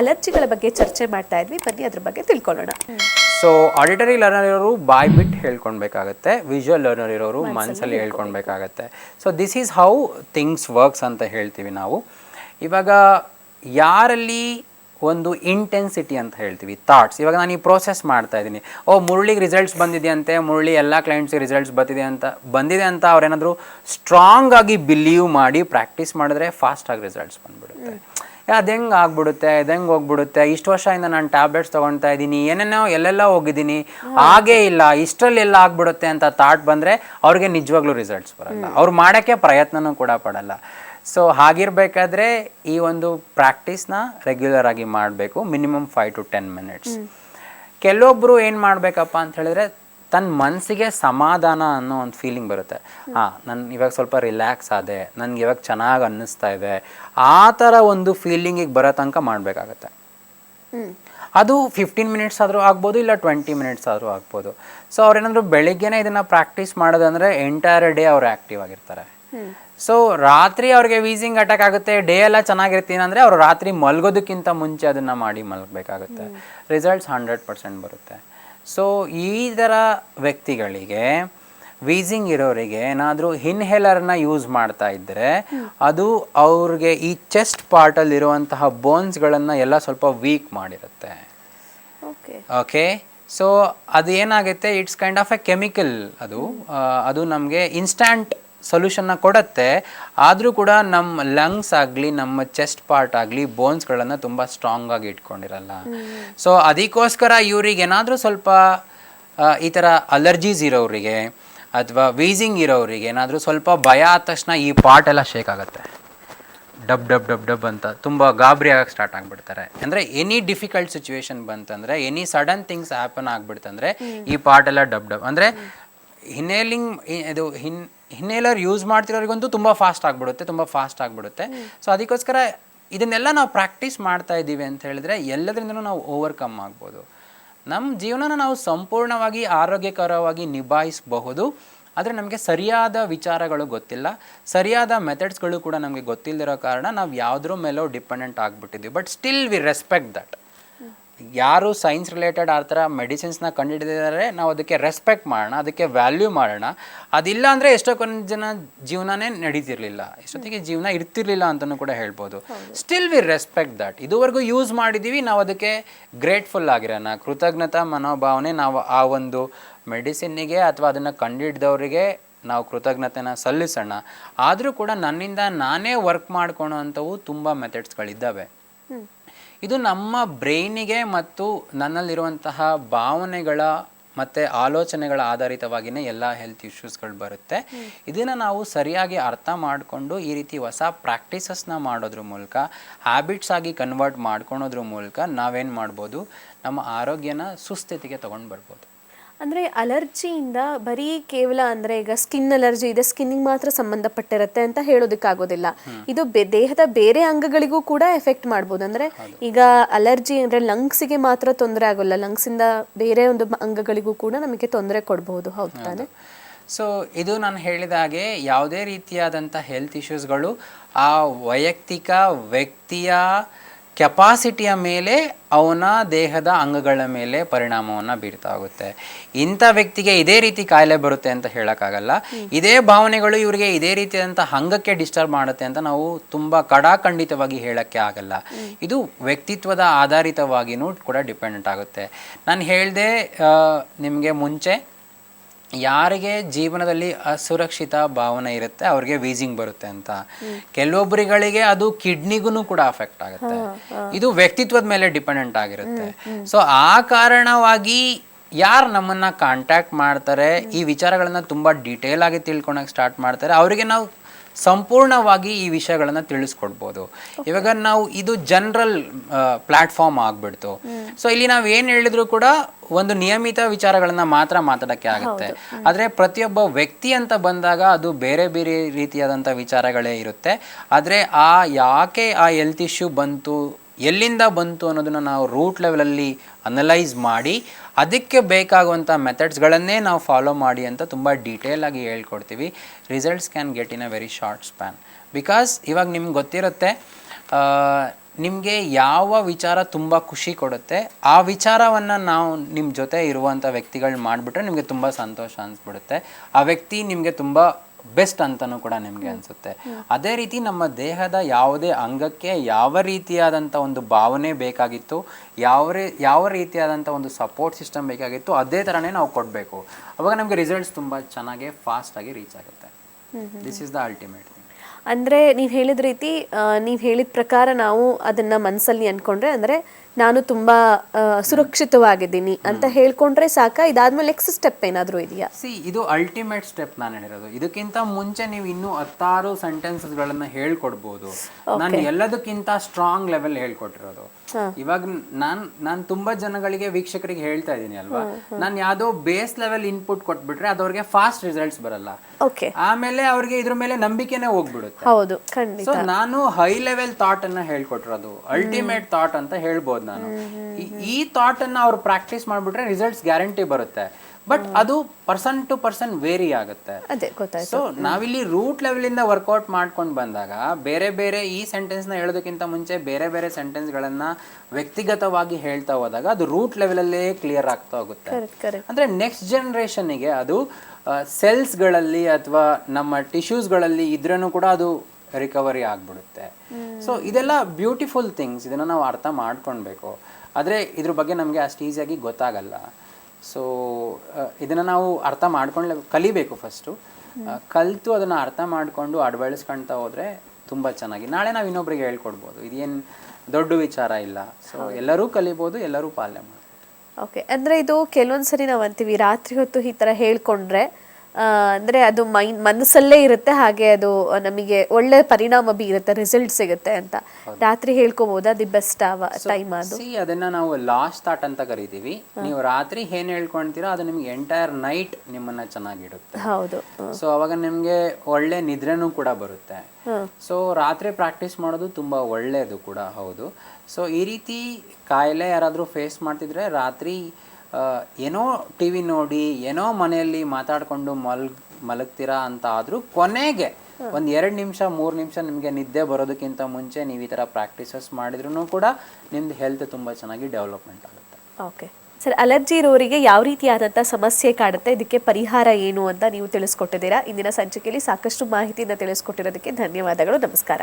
ಅಲರ್ಜಿಗಳ ಬಗ್ಗೆ ಚರ್ಚೆ ಮಾಡ್ತಾ ಇದ್ವಿ. ಬನ್ನಿ ಅದ್ರ ಬಗ್ಗೆ ತಿಳ್ಕೊಳ್ಳೋಣ. ಸೊ ಆಡಿಟರಿ ಲರ್ನರ್ ಇರೋರು ಬಾಯ್ ಬಿಟ್ ಹೇಳ್ಕೊಳ್ಬೇಕಾಗತ್ತೆ ವಿಜುವಲ್ ಲರ್ನರ್ ಇರೋರು ಮನಸ್ಸಲ್ಲಿ ಹೇಳ್ಕೊಳ್ಬೇಕಾಗತ್ತೆ so this is how things works ಅಂತ ಹೇಳ್ತೀವಿ ನಾವು. ಇವಾಗ ಯಾರಲ್ಲಿ ಒಂದು ಇಂಟೆನ್ಸಿಟಿ ಅಂತ ಹೇಳ್ತೀವಿ ಥಾಟ್ಸ್ ಇವಾಗ ನಾನು ಈ ಪ್ರೋಸೆಸ್ ಮಾಡ್ತಾ ಇದ್ದೀನಿ. ಓ ಮುರಳಿಗೆ ರಿಸಲ್ಟ್ಸ್ ಬಂದಿದೆಯಂತೆ ಮುರಳಿ ಎಲ್ಲ ಕ್ಲೈಂಟ್ಸ್ಗೆ ರಿಸಲ್ಟ್ಸ್ ಬರ್ತಿದೆ ಅಂತ ಬಂದಿದೆ ಅಂತ ಅವ್ರೇನಾದರೂ ಸ್ಟ್ರಾಂಗ್ ಆಗಿ ಬಿಲೀವ್ ಮಾಡಿ ಪ್ರಾಕ್ಟೀಸ್ ಮಾಡಿದ್ರೆ ಫಾಸ್ಟಾಗಿ ರಿಸಲ್ಟ್ಸ್ ಬಂದ್ಬಿಡುತ್ತೆ. ಅದು ಹೆಂಗೆ ಆಗ್ಬಿಡುತ್ತೆ? ಇದು ಹೆಂಗೆ ಹೋಗ್ಬಿಡುತ್ತೆ? ಇಷ್ಟು ವರ್ಷದಿಂದ ನಾನು ಟ್ಯಾಬ್ಲೆಟ್ಸ್ ತೊಗೊಳ್ತಾ ಇದ್ದೀನಿ ಏನೇನೋ ಎಲ್ಲೆಲ್ಲ ಹೋಗಿದ್ದೀನಿ ಹಾಗೇ ಇಲ್ಲ. ಇಷ್ಟರಲ್ಲೆಲ್ಲ ಆಗ್ಬಿಡುತ್ತೆ ಅಂತ ಥಾಟ್ ಬಂದರೆ ಅವ್ರಿಗೆ ನಿಜವಾಗ್ಲೂ ರಿಸಲ್ಟ್ಸ್ ಬರಲ್ಲ. ಅವ್ರು ಮಾಡೋಕ್ಕೆ ಪ್ರಯತ್ನನೂ ಕೂಡ ಪಡಲ್ಲ. ಸೊ ಹಾಗಿರ್ಬೇಕಾದ್ರೆ ಈ ಒಂದು ಪ್ರಾಕ್ಟೀಸ್ನ ರೆಗ್ಯುಲರ್ ಆಗಿ ಮಾಡಬೇಕು. Minimum five to ten minutes ಕೆಲವೊಬ್ಬರು ಏನು ಮಾಡಬೇಕಪ್ಪ ಅಂತ ಹೇಳಿದ್ರೆ ತನ್ನ ಮನಸ್ಸಿಗೆ ಸಮಾಧಾನ ಅನ್ನೋ ಒಂದು ಫೀಲಿಂಗ್ ಬರುತ್ತೆ. ಹಾಂ ನಾನು ಇವಾಗ ಸ್ವಲ್ಪ ರಿಲ್ಯಾಕ್ಸ್ ಆದೆ ನನಗೆ ಇವಾಗ ಚೆನ್ನಾಗಿ ಅನ್ನಿಸ್ತಾ ಇದೆ ಆ ಥರ ಒಂದು ಫೀಲಿಂಗಿಗೆ ಬರೋ ತನಕ ಮಾಡಬೇಕಾಗತ್ತೆ. ಅದು ಫಿಫ್ಟೀನ್ ಮಿನಿಟ್ಸ್ ಆದರೂ ಆಗ್ಬೋದು ಇಲ್ಲ ಟ್ವೆಂಟಿ ಮಿನಿಟ್ಸ್ ಆದರೂ ಆಗ್ಬೋದು. ಸೊ ಅವ್ರೇನಾದರೂ ಬೆಳಿಗ್ಗೆನೇ ಇದನ್ನು ಪ್ರಾಕ್ಟೀಸ್ ಮಾಡೋದಂದರೆ ಎಂಟೈರ್ ಡೇ ಅವ್ರು ಆ್ಯಕ್ಟಿವ್ ಆಗಿರ್ತಾರೆ. ಸೊ ರಾತ್ರಿ ಅವ್ರಿಗೆ ವೀಸಿಂಗ್ ಅಟ್ಯಾಕ್ ಆಗುತ್ತೆ ಡೇ ಎಲ್ಲ ಚೆನ್ನಾಗಿರ್ತೀನಿ ಅಂದರೆ ಅವರು ರಾತ್ರಿ ಮಲ್ಗೋದಕ್ಕಿಂತ ಮುಂಚೆ ಅದನ್ನು ಮಾಡಿ ಮಲಗಬೇಕಾಗುತ್ತೆ. ರಿಸಲ್ಟ್ಸ್ ಹಂಡ್ರೆಡ್ ಪರ್ಸೆಂಟ್ ಬರುತ್ತೆ. ಸೊ ಈ ಥರ ವ್ಯಕ್ತಿಗಳಿಗೆ ವೀಸಿಂಗ್ ಇರೋರಿಗೆ ಏನಾದರೂ ಇನ್ಹೇಲರ್ನ ಯೂಸ್ ಮಾಡ್ತಾ ಇದ್ದರೆ ಅದು ಅವ್ರಿಗೆ ಈ ಚೆಸ್ಟ್ ಪಾರ್ಟಲ್ಲಿ ಇರುವಂತಹ ಬೋನ್ಸ್ಗಳನ್ನು ಎಲ್ಲ ಸ್ವಲ್ಪ ವೀಕ್ ಮಾಡಿರುತ್ತೆ. ಓಕೆ. ಓಕೆ ಸೊ ಅದು ಏನಾಗುತ್ತೆ it's kind of a chemical ಅದು ಅದು ನಮಗೆ ಇನ್ಸ್ಟ್ಯಾಂಟ್ ಸೊಲ್ಯೂಷನ್ನ ಕೊಡುತ್ತೆ. ಆದರೂ ಕೂಡ ನಮ್ಮ ಲಂಗ್ಸ್ ಆಗಲಿ ನಮ್ಮ ಚೆಸ್ಟ್ ಪಾರ್ಟ್ ಆಗಲಿ ಬೋನ್ಸ್ಗಳನ್ನು ತುಂಬ ಸ್ಟ್ರಾಂಗ್ ಆಗಿ ಇಟ್ಕೊಂಡಿರಲ್ಲ. ಸೊ ಅದಕ್ಕೋಸ್ಕರ ಇವ್ರಿಗೆ ಏನಾದರೂ ಸ್ವಲ್ಪ ಈ ಥರ ಅಲರ್ಜೀಸ್ ಇರೋರಿಗೆ ಅಥವಾ ವೀಸಿಂಗ್ ಇರೋರಿಗೆ ಏನಾದರೂ ಸ್ವಲ್ಪ ಭಯ ಆದ ತಕ್ಷಣ ಈ ಪಾರ್ಟ್ ಎಲ್ಲ ಶೇಕ್ ಆಗುತ್ತೆ. ಡಬ್ ಡಬ್ ಡಬ್ ಡಬ್ ಅಂತ ತುಂಬ ಗಾಬರಿ ಆಗಕ್ಕೆ ಸ್ಟಾರ್ಟ್ ಆಗಿಬಿಡ್ತಾರೆ. ಅಂದರೆ ಎನಿ ಡಿಫಿಕಲ್ಟ್ ಸಿಚುವೇಶನ್ ಬಂತಂದರೆ ಎನಿ ಸಡನ್ ಥಿಂಗ್ಸ್ ಹ್ಯಾಪನ್ ಆಗಿಬಿಡ್ತಂದ್ರೆ ಈ ಪಾರ್ಟ್ ಎಲ್ಲ ಡಬ್ ಡಬ್. ಅಂದರೆ ಹಿನ್ನೆಲಿಂಗ್ ಇದು ಹಿನ್ ಹಿನ್ನೇಲರ್ ಯೂಸ್ ಮಾಡ್ತಿರೋರಿಗಂತೂ ತುಂಬ ಫಾಸ್ಟ್ ಆಗಿಬಿಡುತ್ತೆ ತುಂಬ ಫಾಸ್ಟ್ ಆಗಿಬಿಡುತ್ತೆ. ಸೊ ಅದಕ್ಕೋಸ್ಕರ ಇದನ್ನೆಲ್ಲ ನಾವು ಪ್ರಾಕ್ಟೀಸ್ ಮಾಡ್ತಾ ಇದ್ದೀವಿ ಅಂತ ಹೇಳಿದ್ರೆ ಎಲ್ಲದರಿಂದನೂ ನಾವು ಓವರ್ಕಮ್ ಆಗ್ಬೋದು. ನಮ್ಮ ಜೀವನನ ನಾವು ಸಂಪೂರ್ಣವಾಗಿ ಆರೋಗ್ಯಕರವಾಗಿ ನಿಭಾಯಿಸಬಹುದು. ಆದರೆ ನಮಗೆ ಸರಿಯಾದ ವಿಚಾರಗಳು ಗೊತ್ತಿಲ್ಲ. ಸರಿಯಾದ ಮೆಥಡ್ಸ್ಗಳು ಕೂಡ ನಮಗೆ ಗೊತ್ತಿಲ್ಲದಿರೋ ಕಾರಣ ನಾವು ಯಾವುದ್ರ ಮೇಲೋ dependent ಆಗಿಬಿಟ್ಟಿದ್ದೀವಿ. But still we respect that ಯಾರು ಸೈನ್ಸ್ ರಿಲೇಟೆಡ್ ಆ ಥರ ಮೆಡಿಸಿನ್ಸ್ನ ಕಂಡುಹಿಡಿದಿದ್ದಾರೆ ನಾವು ಅದಕ್ಕೆ ರೆಸ್ಪೆಕ್ಟ್ ಮಾಡೋಣ ಅದಕ್ಕೆ ವ್ಯಾಲ್ಯೂ ಮಾಡೋಣ. ಅದಿಲ್ಲ ಅಂದರೆ ಎಷ್ಟೋ ಕೊನೆ ಜನ ಜೀವನನೇ ನಡೀತಿರ್ಲಿಲ್ಲ. ಎಷ್ಟೊತ್ತಿಗೆ ಜೀವನ ಇರ್ತಿರ್ಲಿಲ್ಲ ಅಂತಲೂ ಕೂಡ ಹೇಳ್ಬೋದು. ಸ್ಟಿಲ್ ವಿ ರೆಸ್ಪೆಕ್ಟ್ ದಟ್ ಇದುವರೆಗೂ ಯೂಸ್ ಮಾಡಿದ್ದೀವಿ ನಾವು ಅದಕ್ಕೆ ಗ್ರೇಟ್ಫುಲ್ ಆಗಿರೋಣ. ಕೃತಜ್ಞತಾ ಮನೋಭಾವನೆ ನಾವು ಆ ಒಂದು ಮೆಡಿಸಿನ್ನಿಗೆ ಅಥವಾ ಅದನ್ನು ಕಂಡುಹಿಡ್ದವರಿಗೆ ನಾವು ಕೃತಜ್ಞತೆನ ಸಲ್ಲಿಸೋಣ. ಆದರೂ ಕೂಡ ನನ್ನಿಂದ ನಾನೇ ವರ್ಕ್ ಮಾಡ್ಕೊಳೋ ಅಂಥವು ತುಂಬ ಮೆಥಡ್ಸ್ಗಳಿದ್ದಾವೆ ಇದು ನಮ್ಮ ಬ್ರೈನಿಗೆ ಮತ್ತು ನನ್ನಲ್ಲಿರುವಂತಹ ಭಾವನೆಗಳ ಮತ್ತು ಆಲೋಚನೆಗಳ ಆಧಾರಿತವಾಗಿಯೇ ಎಲ್ಲ ಹೆಲ್ತ್ ಇಶ್ಯೂಸ್ಗಳು ಬರುತ್ತೆ. ಇದನ್ನು ನಾವು ಸರಿಯಾಗಿ ಅರ್ಥ ಮಾಡಿಕೊಂಡು ಈ ರೀತಿ ಹೊಸ ಪ್ರಾಕ್ಟೀಸಸ್ನ ಮಾಡೋದ್ರ ಮೂಲಕ ಹ್ಯಾಬಿಟ್ಸ್ ಆಗಿ ಕನ್ವರ್ಟ್ ಮಾಡ್ಕೊಳೋದ್ರ ಮೂಲಕ ನಾವೇನು ಮಾಡ್ಬೋದು? ನಮ್ಮ ಆರೋಗ್ಯನ ಸುಸ್ಥಿತಿಗೆ ತೊಗೊಂಡು ಬರ್ಬೋದು. ಅಂದ್ರೆ ಅಲರ್ಜಿಯಿಂದ ಬರೀ ಕೇವಲ ಅಂದ್ರೆ ಈಗ ಸ್ಕಿನ್ ಅಲರ್ಜಿ ಇದೆ ಸ್ಕಿನ್ನಿಗೆ ಮಾತ್ರ ಸಂಬಂಧಪಟ್ಟಿರುತ್ತೆ ಅಂತ ಹೇಳೋದಕ್ಕಾಗೋದಿಲ್ಲ. ಇದು ಬೆ- ದೇಹದ ಬೇರೆ ಅಂಗಗಳಿಗೂ ಕೂಡ ಎಫೆಕ್ಟ್ ಮಾಡ್ಬೋದು. ಅಂದ್ರೆ ಈಗ ಅಲರ್ಜಿ ಅಂದ್ರೆ ಲಂಗ್ಸಿಗೆ ಮಾತ್ರ ತೊಂದರೆ ಆಗೋಲ್ಲ. ಲಂಗ್ಸಿಂದ ಇಂದ ಬೇರೆ ಒಂದು ಅಂಗಗಳಿಗೂ ಕೂಡ ನಮಗೆ ತೊಂದರೆ ಕೊಡಬಹುದು ಹೌದು ತಾನೆ? ಸೊ ಇದು ನಾನು ಹೇಳಿದ ಹಾಗೆ ಯಾವುದೇ ರೀತಿಯಾದಂಥ ಹೆಲ್ತ್ ಇಶ್ಯೂಸ್ಗಳು ಆ ವೈಯಕ್ತಿಕ ವ್ಯಕ್ತಿಯ ಕೆಪಾಸಿಟಿಯ ಮೇಲೆ ಅವನ ದೇಹದ ಅಂಗಗಳ ಮೇಲೆ ಪರಿಣಾಮವನ್ನು ಬೀರ್ತಾ ಹೋಗುತ್ತೆ ಇಂಥ ವ್ಯಕ್ತಿಗೆ ಇದೇ ರೀತಿ ಕಾಯಿಲೆ ಬರುತ್ತೆ ಅಂತ ಹೇಳೋಕ್ಕಾಗಲ್ಲ. ಇದೇ ಭಾವನೆಗಳು ಇವರಿಗೆ ಇದೇ ರೀತಿಯಾದಂಥ ಅಂಗಕ್ಕೆ ಡಿಸ್ಟರ್ಬ್ ಮಾಡುತ್ತೆ ಅಂತ ನಾವು ತುಂಬ ಕಡಾಖಂಡಿತವಾಗಿ ಹೇಳೋಕ್ಕೆ ಆಗಲ್ಲ. ಇದು ವ್ಯಕ್ತಿತ್ವದ ಆಧಾರಿತವಾಗಿಯೂ ಕೂಡ ಡಿಪೆಂಡೆಂಟ್ ಆಗುತ್ತೆ. ನಾನು ಹೇಳಿದೆ ನಿಮಗೆ ಮುಂಚೆ ಯಾರಿಗೆ ಜೀವನದಲ್ಲಿ ಅಸುರಕ್ಷಿತ ಭಾವನೆ ಇರುತ್ತೆ ಅವ್ರಿಗೆ ವೀಸಿಂಗ್ ಬರುತ್ತೆ ಅಂತ. ಕೆಲವೊಬ್ಬರಿಗಳಿಗೆ ಅದು ಕಿಡ್ನಿಗೂ ಕೂಡ ಅಫೆಕ್ಟ್ ಆಗುತ್ತೆ. ಇದು ವ್ಯಕ್ತಿತ್ವದ ಮೇಲೆ ಡಿಪೆಂಡೆಂಟ್ ಆಗಿರುತ್ತೆ. ಸೊ ಆ ಕಾರಣವಾಗಿ ಯಾರು ನಮ್ಮನ್ನ ಕಾಂಟ್ಯಾಕ್ಟ್ ಮಾಡ್ತಾರೆ ಈ ವಿಚಾರಗಳನ್ನು ತುಂಬಾ ಡೀಟೇಲ್ ಆಗಿ ತಿಳ್ಕೊಳಕ್ಕೆ ಸ್ಟಾರ್ಟ್ ಮಾಡ್ತಾರೆ ಅವರಿಗೆ ನಾವು ಸಂಪೂರ್ಣವಾಗಿ ಈ ವಿಷಯಗಳನ್ನು ತಿಳಿಸ್ಕೊಡ್ಬೋದು. ಇವಾಗ ನಾವು ಇದು ಜನರಲ್ ಪ್ಲಾಟ್ಫಾರ್ಮ್ ಆಗ್ಬಿಡ್ತು. ಸೊ ಇಲ್ಲಿ ನಾವು ಏನ್ ಹೇಳಿದ್ರು ಕೂಡ ಒಂದು ನಿಯಮಿತ ವಿಚಾರಗಳನ್ನ ಮಾತ್ರ ಮಾತಾಡಕ್ಕೆ ಆಗುತ್ತೆ. ಆದ್ರೆ ಪ್ರತಿಯೊಬ್ಬ ವ್ಯಕ್ತಿ ಅಂತ ಬಂದಾಗ ಅದು ಬೇರೆ ಬೇರೆ ರೀತಿಯಾದಂಥ ವಿಚಾರಗಳೇ ಇರುತ್ತೆ. ಆದ್ರೆ ಆ ಯಾಕೆ ಆ ಹೆಲ್ತ್ ಇಶ್ಯೂ ಬಂತು ಎಲ್ಲಿಂದ ಬಂತು ಅನ್ನೋದನ್ನು ನಾವು ರೂಟ್ ಲೆವೆಲಲ್ಲಿ ಅನಲೈಸ್ ಮಾಡಿ, ಅದಕ್ಕೆ ಬೇಕಾಗುವಂಥ ಮೆಥಡ್ಸ್ಗಳನ್ನೇ ನಾವು ಫಾಲೋ ಮಾಡಿ ಅಂತ ತುಂಬ ಡೀಟೇಲ್ ಹೇಳ್ಕೊಡ್ತೀವಿ. Results can get in a very short span because ಇವಾಗ ನಿಮ್ಗೆ ಗೊತ್ತಿರುತ್ತೆ ನಿಮಗೆ ಯಾವ ವಿಚಾರ ತುಂಬ ಖುಷಿ ಕೊಡುತ್ತೆ, ಆ ವಿಚಾರವನ್ನು ನಾವು ನಿಮ್ಮ ಜೊತೆ ಇರುವಂಥ ವ್ಯಕ್ತಿಗಳು ಮಾಡಿಬಿಟ್ರೆ ನಿಮಗೆ ತುಂಬ ಸಂತೋಷ ಅನಿಸ್ಬಿಡುತ್ತೆ. ಆ ವ್ಯಕ್ತಿ ನಿಮಗೆ ತುಂಬ ಬೆಸ್ಟ್ ಅಂತಲೂ ಕೂಡ ನಿಮಗೆ ಅನಿಸುತ್ತೆ. ಅದೇ ರೀತಿ ನಮ್ಮ ದೇಹದ ಯಾವುದೇ ಅಂಗಕ್ಕೆ ಯಾವ ರೀತಿಯಾದಂಥ ಒಂದು ಭಾವನೆ ಬೇಕಾಗಿತ್ತು ಯಾವ ರೀ ಯಾವ ರೀತಿಯಾದಂಥ ಒಂದು ಸಪೋರ್ಟ್ ಸಿಸ್ಟಮ್ ಬೇಕಾಗಿತ್ತು ಅದೇ ಥರನೇ ನಾವು ಕೊಡಬೇಕು. ಅವಾಗ ನಮಗೆ ರಿಸಲ್ಟ್ಸ್ ತುಂಬ ಚೆನ್ನಾಗಿ ಫಾಸ್ಟಾಗಿ ರೀಚ್ ಆಗುತ್ತೆ. ದಿಸ್ ಇಸ್ ದ ಅಲ್ಟಿಮೇಟ್ ಅಂದರೆ ಅಂದ್ರೆ ನೀವು ಹೇಳಿದ ರೀತಿ ನೀವು ಹೇಳಿದ ಪ್ರಕಾರ ನಾವು ಅದನ್ನ ಮನಸ್ಸಲ್ಲಿ ಅಂದ್ಕೊಂಡ್ರೆ ಅಂದ್ರೆ ನಾನು ತುಂಬಾ ಸುರಕ್ಷಿತವಾಗಿದ್ದೀನಿ ಅಂತ ಹೇಳ್ಕೊಂಡ್ರೆ ಸಾಕ? ಇದಾದ್ಮೇಲೆ ನೆಕ್ಸ್ಟ್ ಸ್ಟೆಪ್ ಏನಾದರೂ ಇದೆಯಾ? ಸಿ ಇದು ಅಲ್ಟಿಮೇಟ್ ಸ್ಟೆಪ್ ನಾನು ಹೇಳಿರೋದು. ಇದಕ್ಕಿಂತ ಮುಂಚೆ ನೀವು ಇನ್ನೂ ಹತ್ತಾರು ಸೆಂಟೆನ್ಸಸ್ಗಳನ್ನ ಹೇಳ್ಕೊಡ್ಬೋದು. ನಾನು ಎಲ್ಲದಕ್ಕಿಂತ ಸ್ಟ್ರಾಂಗ್ ಲೆವೆಲ್ ಹೇಳ್ಕೊಟ್ಟಿರೋದು. ಇವಾಗ ನಾನ್ ನಾನು ತುಂಬಾ ಜನಗಳಿಗೆ ವೀಕ್ಷಕರಿಗೆ ಹೇಳ್ತಾ ಇದ್ದೀನಿ ಅಲ್ವಾ? ನಾನು ಯಾವ್ದೋ ಬೇಸ್ ಲೆವೆಲ್ ಇನ್ಪುಟ್ ಕೊಟ್ಬಿಟ್ರೆ ಅದು ಅವ್ರಿಗೆ ಫಾಸ್ಟ್ ರಿಸಲ್ಟ್ಸ್ ಬರಲ್ಲ. ಓಕೆ ಆಮೇಲೆ ಅವ್ರಿಗೆ ಇದ್ರ ಮೇಲೆ ನಂಬಿಕೆನೇ ಹೋಗ್ಬಿಡುತ್ತೆ. ಹೌದು ಸೊ ನಾನು ಹೈ ಲೆವೆಲ್ ಥಾಟ್ ಅನ್ನ ಹೇಳ್ಕೊಟ್ಟಿರೋದು. ಅಲ್ಟಿಮೇಟ್ ಥಾಟ್ ಅಂತ ಹೇಳ್ಬೋದು. ನಾನು. ಈ- ಥಾಟನ್ನು ಥಾಟ್ ಅನ್ನ ಅವ್ರು ಪ್ರಾಕ್ಟೀಸ್ ಮಾಡ್ಬಿಟ್ರೆ ರಿಸಲ್ಟ್ಸ್ ಗ್ಯಾರಂಟಿ ಬರುತ್ತೆ. ಬಟ್ ಅದು ಪರ್ಸನ್ ಟು ಪರ್ಸನ್ ವೇರಿ ಆಗುತ್ತೆ. ಸೊ ನಾವಿಲ್ಲಿ ರೂಟ್ ಲೆವೆಲ್ ಇಂದ ವರ್ಕೌಟ್ ಮಾಡ್ಕೊಂಡು ಬಂದಾಗ ಬೇರೆ ಬೇರೆ ಈ ಸೆಂಟೆನ್ಸ್ನ ಹೇಳೋದಕ್ಕಿಂತ ಮುಂಚೆ ಬೇರೆ ಬೇರೆ ಸೆಂಟೆನ್ಸ್ ಗಳನ್ನ ವ್ಯಕ್ತಿಗತವಾಗಿ ಹೇಳ್ತಾ ಹೋದಾಗ ಅದು ರೂಟ್ ಲೆವೆಲ್ ಅಲ್ಲೇ ಕ್ಲಿಯರ್ ಆಗ್ತಾ ಹೋಗುತ್ತೆ. ಅಂದ್ರೆ ನೆಕ್ಸ್ಟ್ ಜನರೇಷನ್ಗೆ ಅದು ಸೆಲ್ಸ್ಗಳಲ್ಲಿ ಅಥವಾ ನಮ್ಮ ಟಿಶ್ಯೂಸ್ಗಳಲ್ಲಿ ಇದ್ರೂ ಕೂಡ ಅದು ರಿಕವರಿ ಆಗ್ಬಿಡುತ್ತೆ. ಸೊ ಇದೆಲ್ಲ ಬ್ಯೂಟಿಫುಲ್ ಥಿಂಗ್ಸ್ ಇದನ್ನು ನಾವು ಅರ್ಥ ಮಾಡ್ಕೊಳ್ಬೇಕು ಆದರೆ ಇದ್ರ ಬಗ್ಗೆ ನಮಗೆ ಅಷ್ಟು ಈಸಿಯಾಗಿ ಗೊತ್ತಾಗಲ್ಲ. ಸೊ ಇದನ್ನು ನಾವು ಅರ್ಥ ಮಾಡ್ಕೊಂಡ್ಲೆ ಕಲಿಬೇಕು ಫಸ್ಟು ಕಲಿತು ಅದನ್ನು ಅರ್ಥ ಮಾಡಿಕೊಂಡು ಅಳವಡಿಸ್ಕೊಳ್ತಾ ಹೋದರೆ ತುಂಬ ಚೆನ್ನಾಗಿ. ನಾಳೆ ನಾವು ಇನ್ನೊಬ್ರಿಗೆ ಹೇಳ್ಕೊಡ್ಬೋದು. ಇದೇನು ದೊಡ್ಡ ವಿಚಾರ ಇಲ್ಲ. ಸೊ ಎಲ್ಲರೂ ಕಲಿಬೋದು ಎಲ್ಲರೂ ಪಾಲನೆ ಮಾಡ್ಬೋದು. ಓಕೆ ಅಂದರೆ ಇದು ಕೆಲವೊಂದ್ಸರಿ ನಾವು ಅಂತೀವಿ ರಾತ್ರಿ ಹೊತ್ತು ಈ ತರ ಹೇಳ್ಕೊಂಡ್ರೆ ಅಂದ್ರೆ ಅದು ಮೈಂಡ್ ಮನಸ್ಸಲ್ಲೇ ಇರುತ್ತೆ ಹಾಗೆ ಅದು ನಮಗೆ ಒಳ್ಳೆ ಪರಿಣಾಮ ಬೀರುತ್ತೆ ರಿಸಲ್ಟ್ ಸಿಗುತ್ತೆ ಅಂತ. ರಾತ್ರಿ ಹೇಳ್ಕೋಬಹುದು ದಿ ಬೆಸ್ಟ್ ಟೈಮ್ ಅದು. ಸಿ ಅದನ್ನ ನಾವು ಲಾಸ್ಟ್ ಥಾಟ್ ಅಂತ ಕರಿತೀವಿ. ನೀವು ರಾತ್ರಿ ಏನ್ ಹೇಳ್ಕೊಂತೀರಾ ಅದು ನಿಮ್ಗೆ ಎಂಟೈರ್ ನೈಟ್ ನಿಮ್ಮನ್ನ ಚೆನ್ನಾಗಿಡುತ್ತೆ. ಹೌದು. ಸೊ ಅವಾಗ ನಿಮ್ಗೆ ಒಳ್ಳೆ ನಿದ್ರೆನೂ ಕೂಡ ಬರುತ್ತೆ. ಸೊ ರಾತ್ರಿ ಪ್ರಾಕ್ಟೀಸ್ ಮಾಡೋದು ತುಂಬಾ ಒಳ್ಳೆಯದು ಕೂಡ ಹೌದು. ಸೊ ಈ ರೀತಿ ಕಾಯಿಲೆ ಯಾರಾದರೂ ಫೇಸ್ ಮಾಡ್ತಿದ್ರೆ ರಾತ್ರಿ ಏನೋ ಟಿ ವಿ ನೋಡಿ ಏನೋ ಮನೆಯಲ್ಲಿ ಮಾತಾಡ್ಕೊಂಡು ಮಲ್ಗ್ ಮಲಗ್ತೀರಾ ಅಂತ ಆದರೂ ಕೊನೆಗೆ ಒಂದು ಎರಡು ನಿಮಿಷ ಮೂರು ನಿಮಿಷ ನಿಮಗೆ ನಿದ್ದೆ ಬರೋದಕ್ಕಿಂತ ಮುಂಚೆ ನೀವು ಈ ಥರ ಪ್ರಾಕ್ಟೀಸಸ್ ಮಾಡಿದ್ರೂ ಕೂಡ ನಿಮ್ದು ಹೆಲ್ತ್ ತುಂಬ ಚೆನ್ನಾಗಿ ಡೆವಲಪ್ಮೆಂಟ್ ಆಗುತ್ತೆ. ಓಕೆ ಸರ್ ಅಲರ್ಜಿ ಇರೋರಿಗೆ ಯಾವ ರೀತಿಯಾದಂಥ ಸಮಸ್ಯೆ ಕಾಡುತ್ತೆ ಇದಕ್ಕೆ ಪರಿಹಾರ ಏನು ಅಂತ ನೀವು ತಿಳಿಸ್ಕೊಟ್ಟಿದ್ದೀರಾ? ಇಂದಿನ ಸಂಚಿಕೆಯಲ್ಲಿ ಸಾಕಷ್ಟು ಮಾಹಿತಿಯನ್ನು ತಿಳಿಸ್ಕೊಟ್ಟಿರೋದಕ್ಕೆ ಧನ್ಯವಾದಗಳು ನಮಸ್ಕಾರ.